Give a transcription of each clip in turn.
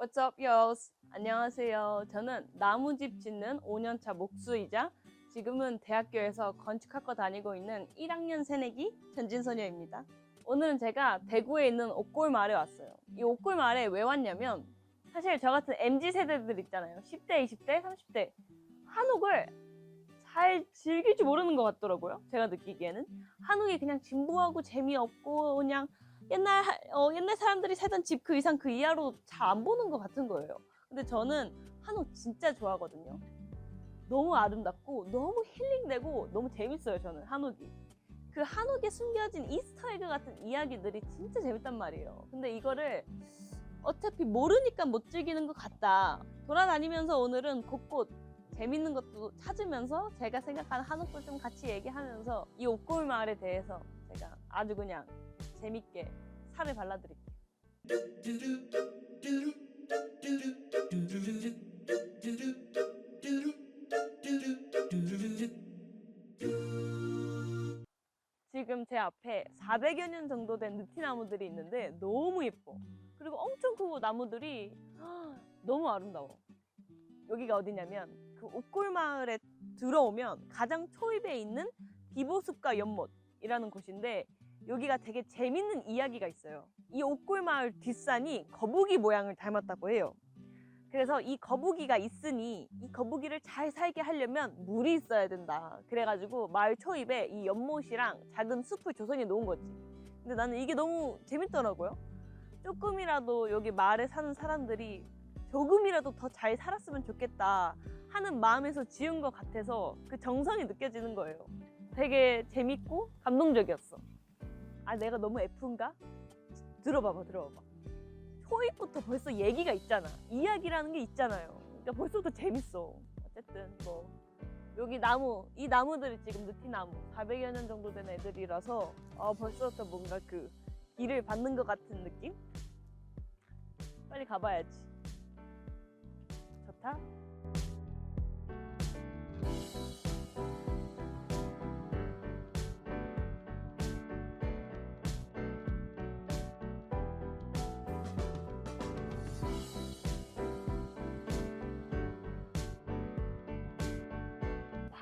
What's up, y'all? 안녕하세요. 저는 나무집 짓는 5년차 목수이자 지금은 대학교에서 건축학과 다니고 있는 1학년 새내기 전진소녀입니다. 오늘은 제가 대구에 있는 옥골 마을에 왔어요. 이 옥골 마을에 왜 왔냐면 사실 저 같은 MZ 세대들 있잖아요. 10대, 20대, 30대 한옥을 잘 즐길 줄 모르는 것 같더라고요. 제가 느끼기에는 한옥이 그냥 진부하고 재미없고 그냥 옛날 하- 어, 옛날 사람들이 살던 집 그 이상 그 이하로 잘 안 보는 것 같은 거예요. 근데 저는 한옥 진짜 좋아하거든요. 너무 아름답고 너무 힐링되고 너무 재밌어요. 저는 한옥이. 그 한옥에 숨겨진 이스터에그 같은 이야기들이 진짜 재밌단 말이에요. 근데 이거를 어차피 모르니까 못 즐기는 것 같다. 돌아다니면서 오늘은 곳곳 재밌는 것도 찾으면서 제가 생각하는 한옥도 좀 같이 얘기하면서 이 옥골 마을에 대해서 제가 아주 그냥 재밌게 살을 발라드릴게요. 지금 제 앞에 400여 년 정도 된 느티나무들이 있는데 너무 예뻐. 그리고 엄청 크고 나무들이 너무 아름다워. 여기가 어디냐면 그 옥골 마을에 들어오면 가장 초입에 있는 비보숲과 연못이라는 곳인데 여기가 되게 재밌는 이야기가 있어요. 이 옥골 마을 뒷산이 거북이 모양을 닮았다고 해요. 그래서 이 거북이가 있으니 이 거북이를 잘 살게 하려면 물이 있어야 된다. 그래가지고 마을 초입에 이 연못이랑 작은 숲을 조성해 놓은 거지. 근데 나는 이게 너무 재밌더라고요. 조금이라도 여기 마을에 사는 사람들이 조금이라도 더 잘 살았으면 좋겠다 하는 마음에서 지은 것 같아서 그 정성이 느껴지는 거예요. 되게 재밌고 감동적이었어. 아, 내가 너무 F인가? 들어봐봐, 들어봐봐. 초입부터 벌써 얘기가 있잖아. 이야기라는 게 있잖아요. 그러니까 벌써부터 재밌어. 어쨌든 뭐 여기 나무, 이 나무들이 지금 느티나무 400여 년 정도 된 애들이라서 어, 벌써부터 뭔가 그 길을 받는 것 같은 느낌? 빨리 가봐야지. 좋다.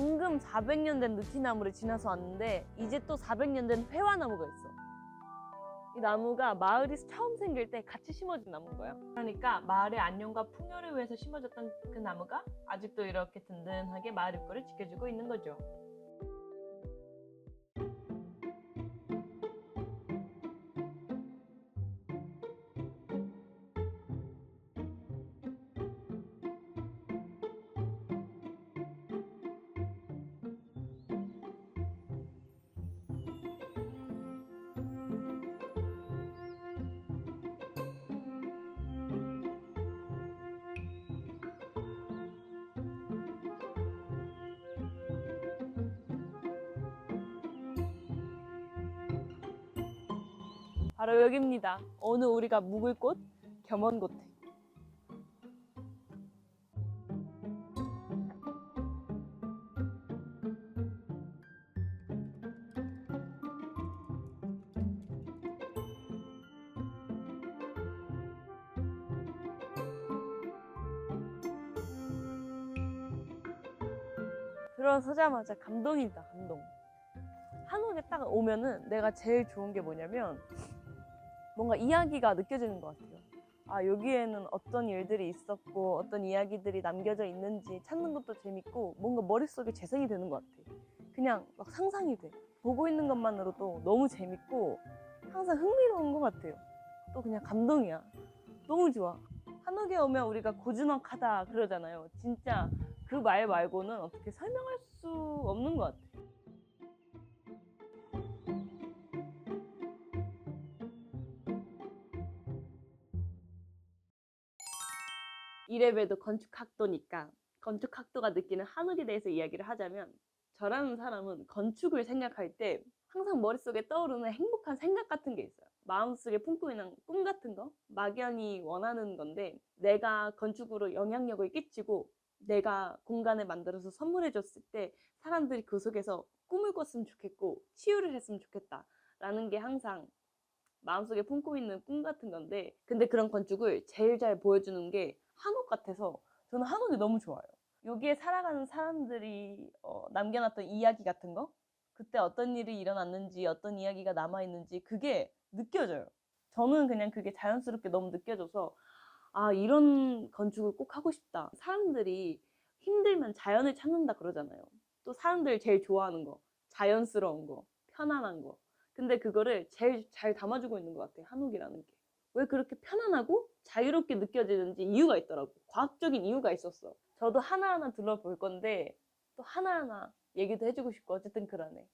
방금 400년 된 느티나무를 지나서 왔는데 이제 또 400년 된 회화나무가 있어. 이 나무가 마을이 처음 생길 때 같이 심어진 나무인 거야. 그러니까 마을의 안녕과 풍요를 위해서 심어졌던 그 나무가 아직도 이렇게 든든하게 마을 입구를 지켜주고 있는 거죠. 바로 여기입니다. 오늘 우리가 묵을 곳 겸원고택. 들어서자마자 감동이다 감동. 한옥에 딱 오면은 내가 제일 좋은 게 뭐냐면 뭔가 이야기가 느껴지는 것 같아요. 아, 여기에는 어떤 일들이 있었고, 어떤 이야기들이 남겨져 있는지 찾는 것도 재밌고, 뭔가 머릿속에 재생이 되는 것 같아. 그냥 막 상상이 돼. 보고 있는 것만으로도 너무 재밌고, 항상 흥미로운 것 같아요. 또 그냥 감동이야. 너무 좋아. 한옥에 오면 우리가 고즈넉하다 그러잖아요. 진짜 그 말 말고는 어떻게 설명할 수 없는 것 같아. 이래봬도 건축학도니까 건축학도가 느끼는 한옥에 대해서 이야기를 하자면 저라는 사람은 건축을 생각할 때 항상 머릿속에 떠오르는 행복한 생각 같은 게 있어요. 마음속에 품고 있는 꿈 같은 거, 막연히 원하는 건데 내가 건축으로 영향력을 끼치고 내가 공간을 만들어서 선물해 줬을 때 사람들이 그 속에서 꿈을 꿨으면 좋겠고 치유를 했으면 좋겠다 라는 게 항상 마음속에 품고 있는 꿈 같은 건데 근데 그런 건축을 제일 잘 보여주는 게 한옥 같아서 저는 한옥이 너무 좋아요. 여기에 살아가는 사람들이 어, 남겨놨던 이야기 같은 거 그때 어떤 일이 일어났는지 어떤 이야기가 남아있는지 그게 느껴져요. 저는 그냥 그게 자연스럽게 너무 느껴져서 아 이런 건축을 꼭 하고 싶다. 사람들이 힘들면 자연을 찾는다 그러잖아요. 또 사람들 제일 좋아하는 거 자연스러운 거 편안한 거 근데 그거를 제일 잘 담아주고 있는 것 같아요. 한옥이라는 게. 왜 그렇게 편안하고 자유롭게 느껴지는지 이유가 있더라고. 과학적인 이유가 있었어. 저도 하나하나 들어볼 건데 또 하나하나 얘기도 해주고 싶고 어쨌든 그러네.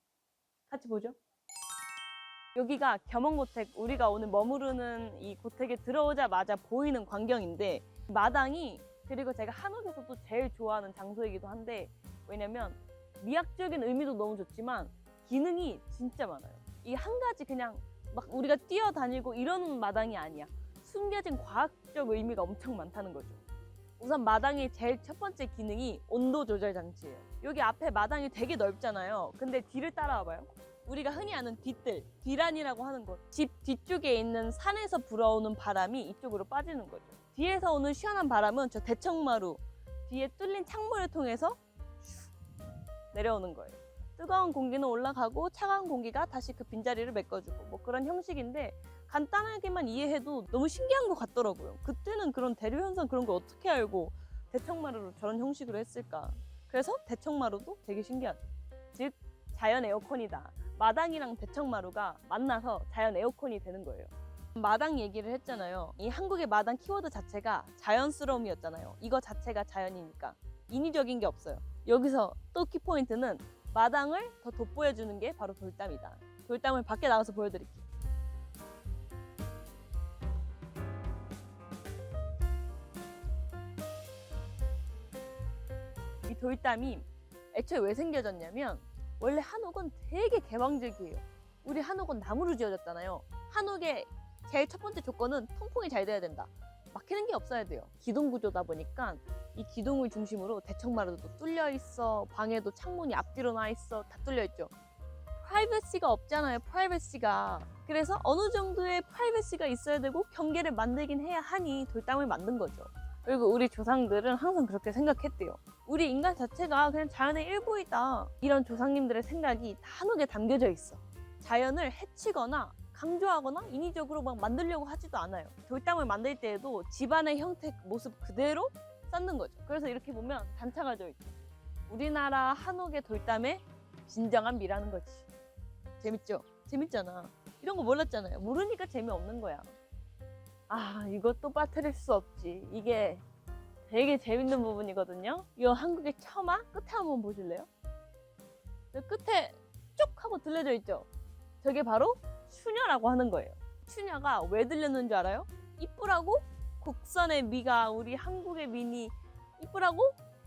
같이 보죠. 여기가 겸원고택 우리가 오늘 머무르는 이 고택에 들어오자마자 보이는 광경인데 마당이 그리고 제가 한옥에서 도 제일 좋아하는 장소이기도 한데 왜냐면 미학적인 의미도 너무 좋지만 기능이 진짜 많아요. 이 한 가지 그냥 막 우리가 뛰어다니고 이러는 마당이 아니야. 숨겨진 과학적 의미가 엄청 많다는 거죠. 우선 마당의 제일 첫 번째 기능이 온도 조절 장치예요. 여기 앞에 마당이 되게 넓잖아요. 근데 뒤를 따라와 봐요. 우리가 흔히 아는 뒤뜰, 뒤란이라고 하는 곳. 집 뒤쪽에 있는 산에서 불어오는 바람이 이쪽으로 빠지는 거죠. 뒤에서 오는 시원한 바람은 저 대청마루 뒤에 뚫린 창문을 통해서 슉 내려오는 거예요. 뜨거운 공기는 올라가고 차가운 공기가 다시 그 빈자리를 메꿔주고 뭐 그런 형식인데 간단하게만 이해해도 너무 신기한 것 같더라고요. 그때는 그런 대류 현상 그런 걸 어떻게 알고 대청마루로 저런 형식으로 했을까? 그래서 대청마루도 되게 신기하죠. 즉 자연 에어컨이다. 마당이랑 대청마루가 만나서 자연 에어컨이 되는 거예요. 마당 얘기를 했잖아요. 이 한국의 마당 키워드 자체가 자연스러움이었잖아요. 이거 자체가 자연이니까 인위적인 게 없어요. 여기서 또 키포인트는 마당을 더 돋보여 주는 게 바로 돌담이다. 돌담을 밖에 나가서 보여드릴게요. 이 돌담이 애초에 왜 생겨졌냐면 원래 한옥은 되게 개방적이에요. 우리 한옥은 나무로 지어졌잖아요. 한옥의 제일 첫 번째 조건은 통풍이 잘 돼야 된다. 막히는 게 없어야 돼요. 기둥 구조다 보니까 이 기둥을 중심으로 대청마루도 뚫려 있어. 방에도 창문이 앞뒤로 나 있어. 다 뚫려 있죠. 프라이버시가 없잖아요. 프라이버시가. 그래서 어느 정도의 프라이버시가 있어야 되고 경계를 만들긴 해야 하니 돌담을 만든 거죠. 그리고 우리 조상들은 항상 그렇게 생각했대요. 우리 인간 자체가 그냥 자연의 일부이다. 이런 조상님들의 생각이 다 한옥에 담겨져 있어. 자연을 해치거나 강조하거나 인위적으로 막 만들려고 하지도 않아요. 돌담을 만들 때에도 집안의 형태 모습 그대로 쌓는 거죠. 그래서 이렇게 보면 단차가 져 있죠. 우리나라 한옥의 돌담의 진정한 미라는 거지. 재밌죠? 재밌잖아. 이런 거 몰랐잖아요. 모르니까 재미없는 거야. 아, 이것도 빠뜨릴 수 없지. 이게 되게 재밌는 부분이거든요. 이 한국의 처마 끝에 한번 보실래요? 저 끝에 쭉 하고 들려져 있죠. 저게 바로 추녀라고 하는 거예요. 추녀가 왜 들렸는 줄 알아요? 이쁘라고 국선의 미가 우리 한국의 미니 이쁘라고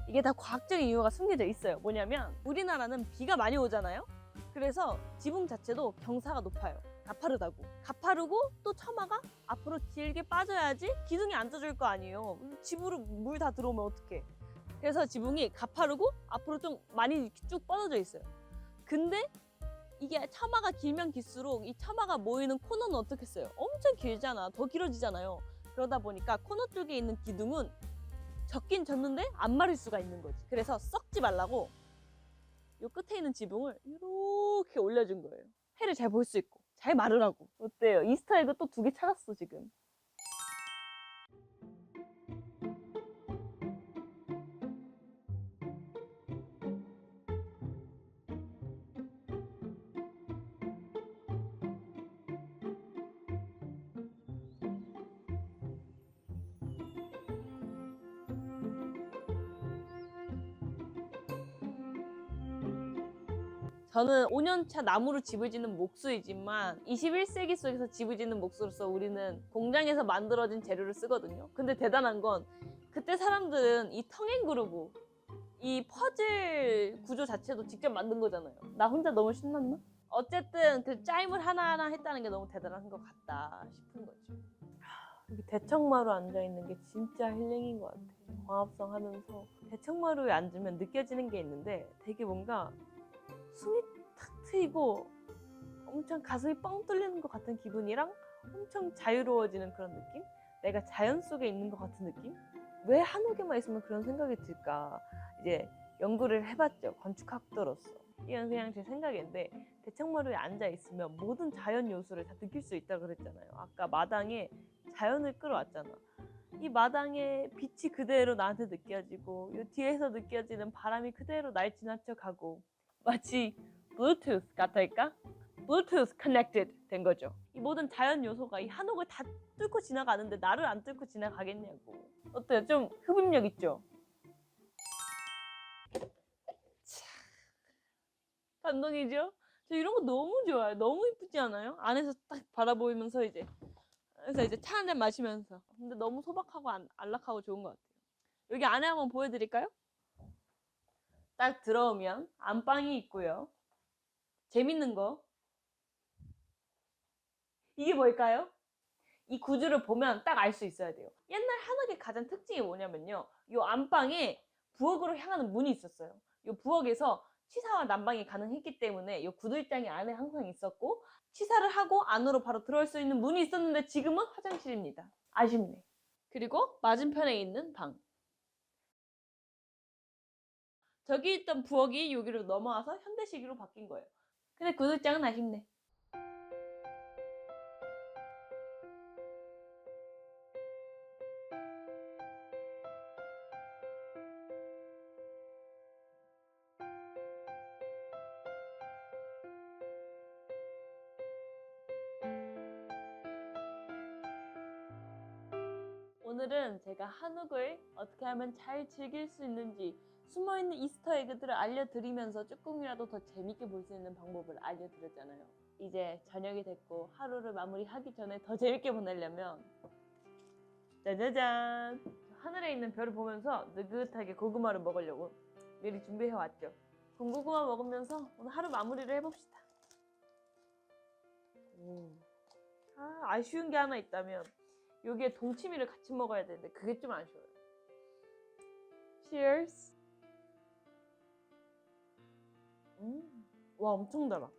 이게 다 과학적인 이유가 숨겨져 있어요. 뭐냐면 우리나라는 비가 많이 오잖아요. 그래서 지붕 자체도 경사가 높아요. 가파르다고. 가파르고 또 처마가 앞으로 길게 빠져야지 기둥이 앉아줄 거 아니에요. 집으로 물 다 들어오면 어떡해. 그래서 지붕이 가파르고 앞으로 좀 많이 쭉 뻗어져 있어요. 근데 이게 처마가 길면 길수록 이 처마가 모이는 코너는 어떻겠어요? 엄청 길잖아. 더 길어지잖아요. 그러다 보니까 코너 쪽에 있는 기둥은 적긴 졌는데 안 마를 수가 있는 거지. 그래서 썩지 말라고 요 끝에 있는 지붕을 이렇게 올려준 거예요. 해를 잘 볼 수 있고 잘 마르라고. 어때요? 이스터 에그 또 두 개 찾았어 지금. 저는 5년차 나무로 집을 짓는 목수이지만 21세기 속에서 집을 짓는 목수로서 우리는 공장에서 만들어진 재료를 쓰거든요. 근데 대단한 건 그때 사람들은 이 텅앤그루브 이 퍼즐 구조 자체도 직접 만든 거잖아요. 나 혼자 너무 신났나? 어쨌든 그 짜임을 하나하나 했다는 게 너무 대단한 것 같다 싶은 거죠. 여기 대청마루 앉아 있는 게 진짜 힐링인 것 같아. 광합성 하면서 대청마루에 앉으면 느껴지는 게 있는데 되게 뭔가 숨이 탁 트이고 엄청 가슴이 뻥 뚫리는 것 같은 기분이랑 엄청 자유로워지는 그런 느낌? 내가 자연 속에 있는 것 같은 느낌? 왜 한옥에만 있으면 그런 생각이 들까? 이제 연구를 해봤죠. 건축학도로서. 이건 그냥 제 생각인데 대청마루에 앉아 있으면 모든 자연 요소를 다 느낄 수 있다고 그랬잖아요. 아까 마당에 자연을 끌어왔잖아. 이 마당에 빛이 그대로 나한테 느껴지고 이 뒤에서 느껴지는 바람이 그대로 날 지나쳐 가고 마치 블루투스 같달까? 블루투스 커넥티드 된 거죠. 이 모든 자연 요소가 이 한옥을 다 뚫고 지나가는데 나를 안 뚫고 지나가겠냐고. 어때요? 좀 흡입력 있죠? 차, 감동이죠? 저 이런 거 너무 좋아요. 너무 이쁘지 않아요? 안에서 딱 바라보면서 이제 그래서 이제 차 한 잔 마시면서 근데 너무 소박하고 안, 안락하고 좋은 것 같아요. 여기 안에 한번 보여드릴까요? 딱 들어오면 안방이 있고요. 재밌는 거 이게 뭘까요? 이 구조를 보면 딱 알 수 있어야 돼요. 옛날 한옥의 가장 특징이 뭐냐면요. 이 안방에 부엌으로 향하는 문이 있었어요. 이 부엌에서 취사와 난방이 가능했기 때문에 이 구들장이 안에 항상 있었고 취사를 하고 안으로 바로 들어올 수 있는 문이 있었는데 지금은 화장실입니다. 아쉽네. 그리고 맞은편에 있는 방. 저기 있던 부엌이 여기로 넘어와서 현대식으로 바뀐 거예요. 근데 구들장은 아쉽네. 오늘은 제가 한옥을 어떻게 하면 잘 즐길 수 있는지 숨어있는 이스터 에그들을 알려드리면서 조금이라도 더 재밌게 볼 수 있는 방법을 알려드렸잖아요. 이제 저녁이 됐고 하루를 마무리하기 전에 더 재밌게 보내려면 짜자잔 하늘에 있는 별을 보면서 느긋하게 고구마를 먹으려고 미리 준비해 왔죠. 군고구마 먹으면서 오늘 하루 마무리를 해봅시다. 오. 아, 아쉬운 게 하나 있다면 여기에 동치미를 같이 먹어야 되는데 그게 좀 아쉬워요. Cheers. 음, 와 엄청 달아.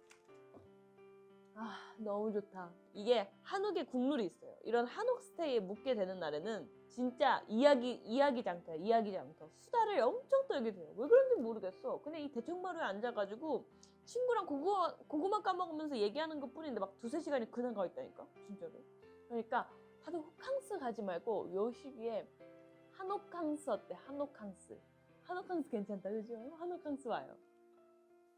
아 너무 좋다. 이게 한옥에 국룰이 있어요. 이런 한옥 스테이에 묵게 되는 날에는 진짜 이야기 이야기 장터야 이야기 장터. 수다를 엄청 떨게 돼요. 왜 그런지 모르겠어. 그냥 이 대청마루에 앉아가지고 친구랑 고구마 고구마 까먹으면서 얘기하는 것 뿐인데 막 두세 시간이 그냥 가 있다니까 진짜로. 그러니까 다들 호캉스 가지 말고 요 시기에 한옥캉스 어때? 한옥캉스. 한옥캉스 괜찮다, 그죠? 한옥캉스 와요.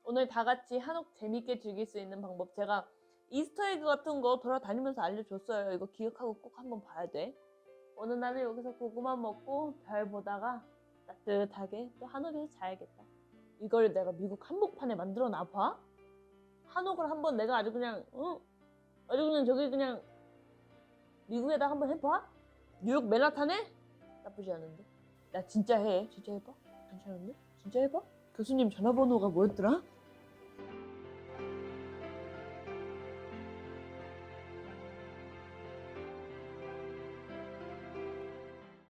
오늘 다 같이 한옥 재밌게 즐길 수 있는 방법 제가 이스터에그 같은 거 돌아다니면서 알려줬어요. 이거 기억하고 꼭 한번 봐야 돼. 오늘 나는 여기서 고구마 먹고 별 보다가 따뜻하게 또 한옥에서 자야겠다. 이걸 내가 미국 한복판에 만들어 놔봐? 한옥을 한번 내가 아주 그냥, 어? 아주 그냥 저기 그냥 미국에다 한번 해봐? 뉴욕 맨하탄에? 나쁘지 않은데. 나 진짜 해. 진짜 해봐. 괜찮은데? 진짜 해봐? 교수님 전화번호가 뭐였더라?